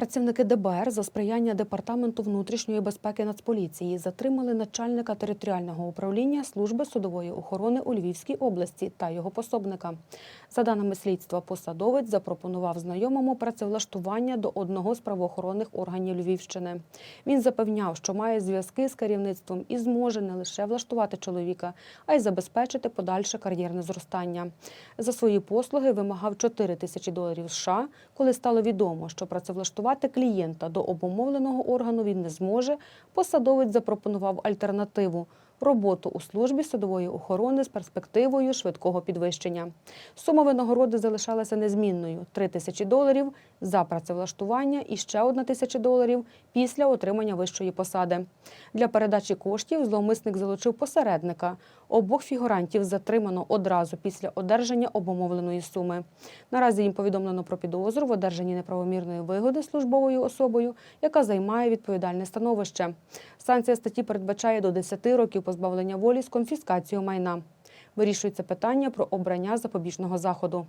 Працівники ДБР за сприяння Департаменту внутрішньої безпеки Нацполіції затримали начальника територіального управління служби судової охорони у Львівській області та його пособника. За даними слідства, посадовець запропонував знайомому працевлаштування до одного з правоохоронних органів Львівщини. Він запевняв, що має зв'язки з керівництвом і зможе не лише влаштувати чоловіка, а й забезпечити подальше кар'єрне зростання. За свої послуги вимагав 4 тисячі доларів США, коли стало відомо, що працевлаштувати клієнта до обумовленого органу він не зможе. Посадовець запропонував альтернативу. Роботу у службі судової охорони з перспективою швидкого підвищення. Сума винагороди залишалася незмінною 3 тисячі доларів за працевлаштування і ще 1 тисяча доларів після отримання вищої посади. Для передачі коштів зловмисник залучив посередника. Обох фігурантів затримано одразу після одержання обумовленої суми. Наразі їм повідомлено про підозру в одержанні неправомірної вигоди службовою особою, яка займає відповідальне становище. Санкція статті передбачає до 10 років позбавлення волі з конфіскацією майна. Вирішується питання про обрання запобіжного заходу.